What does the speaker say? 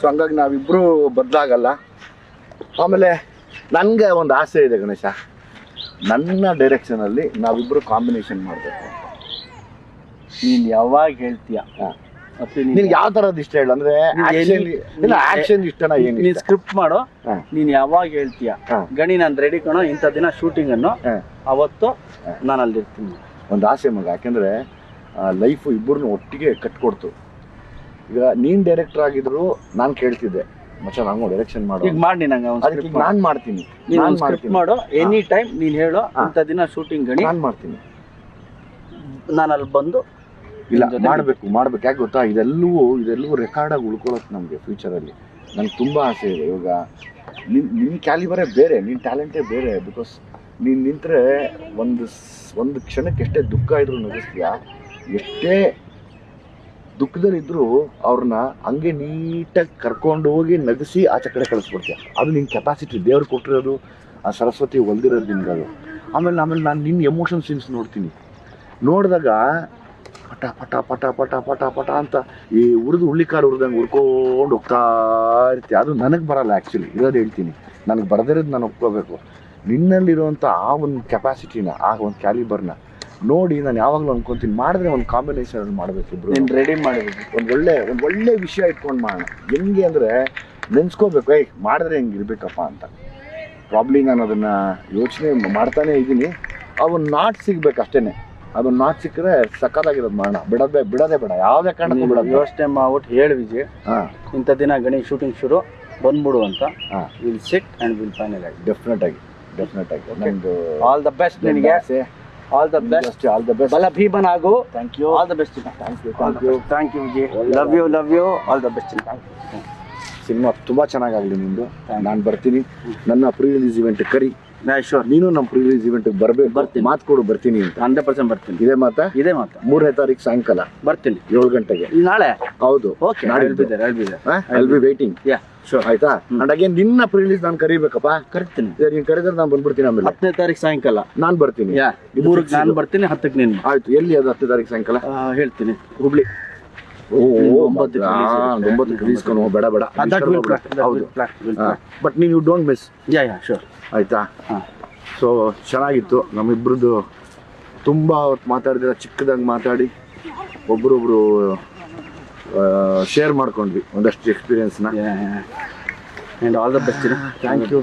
So ಹಂಗಾಗಿ ನಾವಿಬ್ರು ಬದಲಾಗಲ್ಲ ಆಮೇಲೆ ನನಗೆ ಒಂದು ಆಸೆ ಇದೆ ಗಣೇಶ. ನನ್ನ ಡೈರೆಕ್ಷನಲ್ಲಿ ನಾವಿಬ್ಬರು ಕಾಂಬಿನೇಷನ್ ಮಾಡಬೇಕು ನೀನು ಯಾವಾಗ ಹೇಳ್ತೀಯ? ನಿನ್ಗೆ ಯಾವ ಥರದ್ದು ಇಷ್ಟ ಹೇಳು? ಅಂದ್ರೆ ಆಕ್ಷನ್ ಇಷ್ಟನಾ ಏನು ನೀನ್ ಸ್ಕ್ರಿಪ್ಟ್ ಮಾಡು. ನೀನು ನೀನ್ ಯಾವಾಗ ಹೇಳ್ತೀಯ? ಗಣಿ ನಾನು ರೆಡಿ ಕಣೋ ಇಂಥ ದಿನ ಶೂಟಿಂಗ್ ಅನ್ನು. ಅವತ್ತು ನಾನು ಅಲ್ಲಿರ್ತೀನಿ ಒಂದು ಆಸೆ ಮಗ ಯಾಕೆಂದ್ರೆ ಲೈಫು ಇಬ್ಬರನ್ನು ಒಟ್ಟಿಗೆ ಕಟ್ಕೊಡ್ತು. ಈಗ ನೀನ್ ಡೈರೆಕ್ಟರ್ ಆಗಿದ್ರು ನಾನು ಕೇಳ್ತಿದ್ದೆ ಮಚ್ಚ ನಂಗೂ ಡೈರೆಕ್ಷನ್ ಮಾಡು ಈಗ ಮಾಡಿ ನಂಗೆ ಅದಕ್ಕೆ ಈಗ ನಾನು ಮಾಡ್ತೀನಿ ನೀನು ಸ್ಕ್ರಿಪ್ಟ್ ಮಾಡ್ತೀನಿ. ಮಾಡು. ಎನಿ ಟೈಮ್ ನೀನು ಹೇಳು ಅಂತ ದಿನ ಶೂಟಿಂಗ್ ಗಣಿ. ನಾನು ಮಾಡ್ತೀನಿ. ನಾನು ಅಲ್ಲಿ ಬಂದು ಇಲ್ಲ ಮಾಡಬೇಕು ಮಾಡಬೇಕು. ಯಾಕೆ ಗೊತ್ತಾ? ಇದೆಲ್ಲವೂ ಇದೆಲ್ಲವೂ ರೆಕಾರ್ಡ್ ಆಗಿ ಉಳ್ಕೊಳ್ಳೋದು ನಮಗೆ ಫ್ಯೂಚರಲ್ಲಿ ನಂಗೆ ತುಂಬಾ ಆಸೆ ಇದೆ. ಇವಾಗ ನಿನ್ ನಿನ್ನ ಕ್ಯಾಲಿಬರೇ ಬೇರೆ ನಿನ್ನ ಟ್ಯಾಲೆಂಟೇ ಬೇರೆ. ಬಿಕಾಸ್ ನೀನು ನಿಂತರೆ ಒಂದು ಒಂದು ಕ್ಷಣಕ್ಕೆ ಎಷ್ಟೇ ದುಃಖ ಇದ್ರೂ ನಗಿಸ್ತೀಯ ಎಷ್ಟೇ ದುಃಖದಲ್ಲಿದ್ದರೂ ಅವ್ರನ್ನ ಹಂಗೆ ನೀಟಾಗಿ ಕರ್ಕೊಂಡು ಹೋಗಿ ನಗಿಸಿ ಆಚೆ ಕಡೆ ಕಳಿಸ್ಬಿಡ್ತೀಯ. ಅದು ನಿನ್ನ ಕೆಪಾಸಿಟಿ ದೇವ್ರು ಕೊಟ್ಟಿರೋದು, ಆ ಸರಸ್ವತಿ ಹೊಲ್ದಿರೋದು ಅದು ಆಮೇಲೆ ಆಮೇಲೆ ನಾನು ನಿನ್ನ ಎಮೋಷನ್ ಸೀನ್ಸ್ ನೋಡ್ತೀನಿ. ನೋಡಿದಾಗ ಪಟ ಪಟ ಪಟ ಪಟ ಪಟ ಪಟ ಅಂತ ಈ ಉರಿದು ಹುಳ್ಳಿಕಾರು ಉರಿದಂಗೆ ಹುರ್ಕೊಂಡು ಹೋಗ್ತಾ ಇರ್ತೀವಿ ಅದು ನನಗೆ ಬರಲ್ಲ ಆ್ಯಕ್ಚುಲಿ ಇರೋದು ಹೇಳ್ತೀನಿ. ನನಗೆ ಬರದಿರೋದು ನಾನು ಒಪ್ಕೋಬೇಕು. ನಿನ್ನಲ್ಲಿರುವಂಥ ಆ ಒಂದು ಕೆಪಾಸಿಟಿನ ಆ ಒಂದು ಕ್ಯಾಲಿಬರ್ನ ನೋಡಿ ನಾನು ಯಾವಾಗಲೂ ಅನ್ಕೊಂತೀನಿ ಮಾಡಿದ್ರೆ ಒಂದು ಕಾಂಬಿನೇಷನ್ ಮಾಡಬೇಕು ಇಬ್ರು. ನೀನ್ ರೆಡಿ ಮಾಡಬೇಕು ಒಂದು ಒಳ್ಳೆ ಒಂದು ಒಳ್ಳೆ ವಿಷಯ ಇಟ್ಕೊಂಡು ಮಾಡೋಣ. ಹೆಂಗೆ ಅಂದರೆ ನೆನ್ಸ್ಕೋಬೇಕು ಏಯ್ ಮಾಡಿದ್ರೆ ಹೆಂಗೆ ಇರಬೇಕಪ್ಪ ಅಂತ. ಪ್ರಾಬ್ಲಿ ನಾನು ಅದನ್ನು ಯೋಚನೆ ಮಾಡ್ತಾನೆ ಇದ್ದೀನಿ. ಅವನ್ ನಾಟ್ ಸಿಗ್ಬೇಕು ಅಷ್ಟೇನೆ ಅದು ನಾಟ್ ಸಿಕ್ಕರೆ ಸಕ್ಕತ್ತಾಗಿರೋದು ಮಾಡೋಣ. ಬಿಡದೆ ಬಿಡೋದೇ ಬೇಡ. ಯಾವುದೇ ಕಾರಣಕ್ಕೂ ಬಿಡ ಯೋಚನೆ ಮಾಡ್ಬಿಟ್ಟು ಹೇಳಿ ವಿಜಯ್. ಹಾಂ. ಇಂಥ ದಿನ ಗಣಿ ಶೂಟಿಂಗ್ ಶುರು. ಬಂದ್ಬಿಡು ಅಂತ. ಹಾ. Will sit and will final ಆಗಿ ಡೆಫಿನೆಟ್ ಆಗಿ. ಡೆಫಿನೆಟ್ ಆಗಿ ನಂದು ಆಲ್ ದ ಬೆಸ್ಟ್ ನಿನಗೆ. All the best all the best ಬಲ ಭೀಮನ್ ಆಗು thank you all the best thank you thank you thank you Vijay. Love you love you all the best cinema ತುಂಬಾ ಚೆನ್ನಾಗಾಗಲಿ ನಿಂದು ನಾನು ಬರ್ತೀನಿ. ನನ್ನ ಪ್ರೀ ರಿಲೀಸ್ ಇವೆಂಟ್ ಕರಿ ಶೋರ್ ನೀನು ನಮ್ಮ ಪ್ರೀ ರಿಲೀಸ್ ಇವೆಂಟ್ ಬರಬೇಕು. ಬರ್ತೀನಿ. ಮಾತು ಕೊಡು ಬರ್ತೀನಿ ಅಂತ. ಹಂಡ್ರೆಡ್ ಪರ್ಸೆಂಟ್ ಬರ್ತೀನಿ. ಇದೇ ಮಾತಾ? ಇದೇ ಮಾತು. ಮೂರನೇ ತಾರೀಕು ಸಾಯಂಕಾಲ. ಬರ್ತೀನಿ. ಏಳು ಗಂಟೆಗೆ. ನಾಳೆ? ಹೌದು. Okay ಹೇಳ್ಬಿದ್ದಾರೆ I'll be waiting ya sure ಆಯ್ತಾ? ಅಂಡ್ ಅಗೇನ್ ನಿನ್ನ ಪ್ರೀಲಿಸ್ ರಿಲೀಸ್ ನಾನು ಕರಿಬೇಕಪ್ಪ. ಕರಿತೀನಿ. ನೀನ್ ಕರೆದ್ರೆ ನಾನು ಬಂದ್ಬಿಡ್ತೀನಿ ಆಮೇಲೆ. ಹತ್ತನೇ ತಾರೀಕು ಸಾಯಂಕಾಲ. ನಾನು ಬರ್ತೀನಿ. ಮೂರಕ್ಕೆ ನಾನು ಬರ್ತೀನಿ ಹತ್ತಕ್ಕೆ ನೀನು. ಆಯ್ತು ಎಲ್ಲಿ ಅದು ಹತ್ತನೇ ತಾರೀಕು ಸಾಯಂಕಾಲ? ಹೇಳ್ತೀನಿ. ಹುಬ್ಳಿ. ಬೇಡ ಬೇಡ. ಹೌದು. ಬಟ್ ನೀನು you don't miss ya ya sure ಆಯ್ತಾ? ಸೊ ಚೆನ್ನಾಗಿತ್ತು. ನಮ್ಮಿಬ್ರದ್ದು ತುಂಬಾ ಹೊತ್ತು ಮಾತಾಡಿದ್ರೆ ಚಿಕ್ಕದಾಗಿ ಮಾತಾಡಿ. ಒಬ್ರೊಬ್ರು ಶೇರ್ ಮಾಡ್ಕೊಂಡ್ವಿ ಒಂದಷ್ಟು ಎಕ್ಸ್ಪೀರಿಯನ್ಸ್ನ and all the best thank you